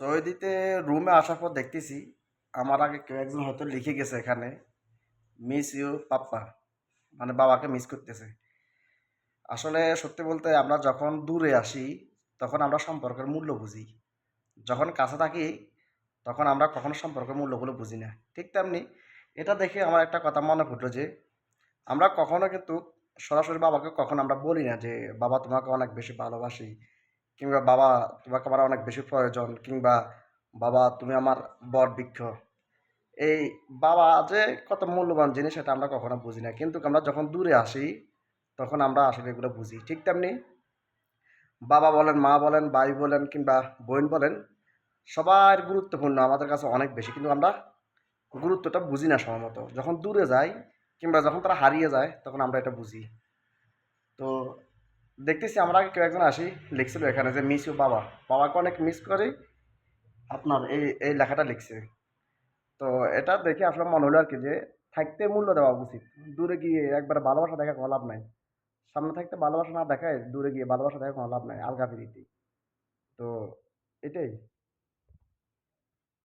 সৌদিতে রুমে আসার পর দেখতেছি, আমার আগে কেউ একজন হয়তো লিখে গেছে এখানে মিস ইউ পাপ্পা। মানে বাবাকে মিস করতেছে। আসলে সত্যি বলতে আমরা যখন দূরে আসি, তখন আমরা সম্পর্কের মূল্য বুঝি। যখন কাছে থাকি, তখন আমরা কখনো সম্পর্কের মূল্যগুলো বুঝি না। ঠিক তেমনি এটা দেখে আমার একটা কথা মনে ফুটলো যে, আমরা কখনো কিন্তু সরাসরি বাবাকে কখনো আমরা বলি না যে, বাবা, তোমাকে অনেক বেশি ভালোবাসি। কিংবা বাবা, তোমাকে আমার অনেক বেশি প্রয়োজন, কিংবা বাবা, তুমি আমার বর বৃক্ষ। এই বাবা যে কত মূল্যবান জিনিস এটা আমরা কখনো বুঝি না। কিন্তু আমরা যখন দূরে আসি, তখন আমরা আসলে এগুলো বুঝি। ঠিক তেমনি বাবা বলেন, মা বলেন, ভাই বলেন, কিংবা বোন বলেন, সবার গুরুত্বপূর্ণ, আমাদের কাছে অনেক বেশি। কিন্তু আমরা গুরুত্বটা বুঝি না সময় যখন দূরে যাই, কিংবা যখন তারা হারিয়ে যায়, তখন আমরা এটা বুঝি। তো দেখতেছি আমরা কেউ একজন আসি, লিখছিল এখানে যে, মিস ইউ, বাবা। বাবাকে অনেক মিস করি, আপনার এই এই লেখাটা লিখছে। তো এটা দেখে আসলে মনে হলো আর কি যে, থাকতে মূল্য দেওয়া উচিত। দূরে গিয়ে একবার ভালোবাসা দেখা কোনো লাভ নাই। সামনে থাকতে ভালোবাসা না দেখায় দূরে গিয়ে ভালোবাসা দেখা কোনো লাভ নাই, আলগা ফিরিতে তো এটাই।